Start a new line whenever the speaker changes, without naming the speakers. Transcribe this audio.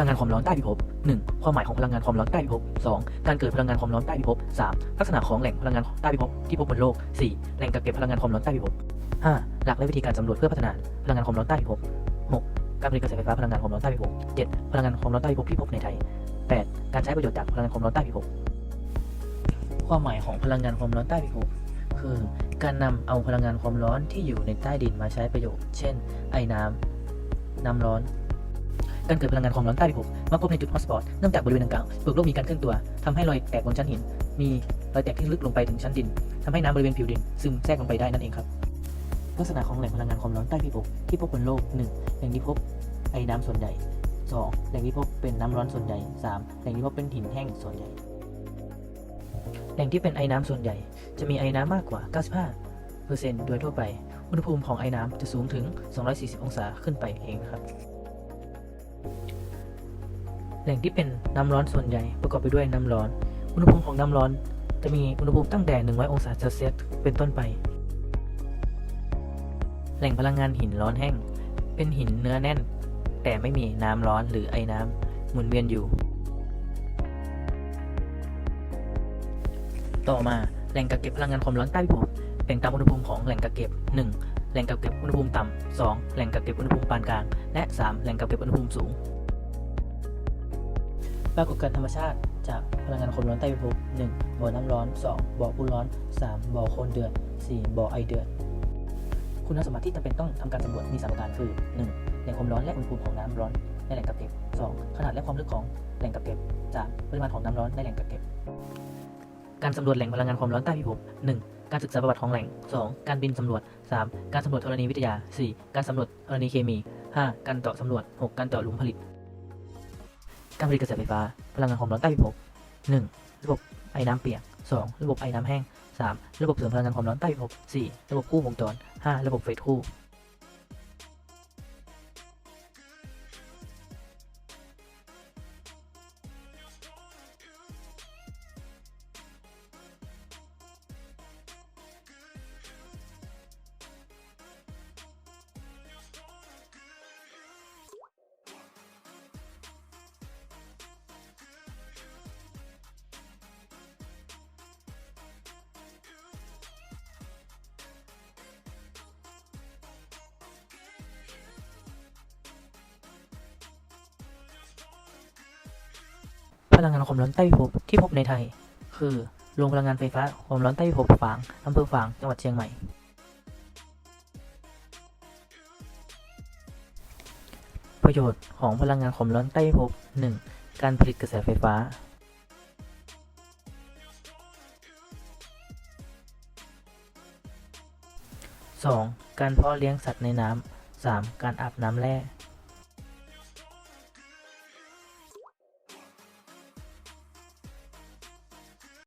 ลังงานความร้อนใต้พิภพ 1. ความหมายของพลังงานความร้อนใต้พิภพ 2. การเกิดพลังงานความร้อนใต้พิภพ 3. ลักษณะของแหล่งพลังงานใต้พิภพที่พบบนโลก 4. แหล่งกักเก็บพลังงานความร้อนใต้พิภพ 5. หลักและวิธีการสำรวจเพื่อพัฒนาพลังงานความร้อนใต้พิภพ 6. การผลิตกระแสไฟฟ้าพลังงานความร้อนใต้พิภพ 7. พลังงานความร้อนใต้พิภพที่พบในไทย 8. การใช้ประโยชน์จากพลังงานความร้อนใต้พิภพ ความหมายของพลังงานความร้อนใต้พิภพคือ การนำเอาพลังงานความร้อนที่อยู่ในใต้ดินมาใช้ประโยชน์ เช่น ไอ้น้ำน้ำร้อน การเกิดพลังงานความร้อนใต้พิภพมักพบในจุดฮอตสปอตเนื่องจากบริเวณดังกล่าวเปลือกโลกมีการเคลื่อนตัวทำให้รอยแตกบนชั้นหิน มีรอยแตกที่ลึกลงไปถึงชั้นดินทำให้น้ำบริเวณผิวดิน ซึมแทรกลงไปได้นั่นเองครับ ลักษณะของแหล่งพลังงานความร้อนใต้พิภพที่พบบนโลก 1. แหล่งที่พบไอ้น้ำส่วนใหญ่ 2. แหล่งที่พบเป็นน้ำร้อนส่วนใหญ่ 3. แหล่งที่พบเป็นหินแห้งส่วนใหญ่ แหล่งที่เป็นไอ้น้ำส่วนใหญ่ จะมีไอ้น้ำมากกว่า 95%โดยทั่วไป อุณหภูมิของไอ้น้ำจะสูงถึง 240 องศาขึ้นไปเองครับ แหล่งที่เป็นน้ำร้อนส่วนใหญ่ประกอบไปด้วยน้ำร้อน อุณหภูมิของน้ำร้อน จะมีอุณหภูมิตั้งแต่ 100 องศาเซลเซียสเป็นต้นไป แหล่งพลังงานหินร้อนแห้ง เป็นหินเนื้อแน่น แต่ไม่มีน้ำร้อนหรือไอ้น้ำหมุนเวียนอยู่ ต่อมาแหล่งกักเก็บพลังงานความร้อนใต้พิภพแบ่งตามอุณหภูมิของแหล่งกักเก็บ 1. แหล่งกักเก็บอุณหภูมิต่ำ 2. แหล่งกักเก็บอุณหภูมิปานกลาง และ 3. แหล่งกักเก็บอุณหภูมิสูง ปรากฏการธรรมชาติจากพลังงานความร้อนใต้พิภพ 1. บ่อน้ำร้อน 2. บ่อปูร้อน 3. บ่อโคลนเดือด 4. บ่อไอเดือด คุณสมบัติที่จำเป็นต้องทำการสำรวจมีสามประการคือ 1. แหล่งความร้อนและอุณหภูมิของน้ำร้อนในแหล่งกักเก็บ 2. ขนาดและความลึกของแหล่งกักเก็บ 3. ปริมาณของน้ำร้อนในแหล่งกักเก็บ การสำรวจแหล่งพลังงานความร้อนใต้พิภพ 1. การศึกษาประวัติของแหล่ง 2. การบินสำรวจ 3. การสำรวจธรณีวิทยา 4. การสำรวจธรณีเคมี 5. การเจาะสำรวจ 6. การเจาะหลุมผลิต การผลิตกระแสไฟฟ้า พลังงานความร้อนใต้พิภพ 1. ระบบไอ้น้ำเปียก 2. ระบบไอ้น้ำแห้ง 3. ระบบเสริมพลังงานความร้อนใต้พิภพ 4. ระบบคู่วงจร 5. ระบบเฟสคู่ พลังงานความร้อนใต้พิภพที่พบในไทย คือโรงพลังงานไฟฟ้าความร้อนใต้พิภพฝางอำเภอฝางจังหวัดเชียงใหม่ ประโยชน์ของพลังงานความร้อนใต้พิภพ 1. การผลิตกระแสไฟฟ้า 2. การเพาะเลี้ยงสัตว์ในน้ำ 3. การอาบน้ำแร่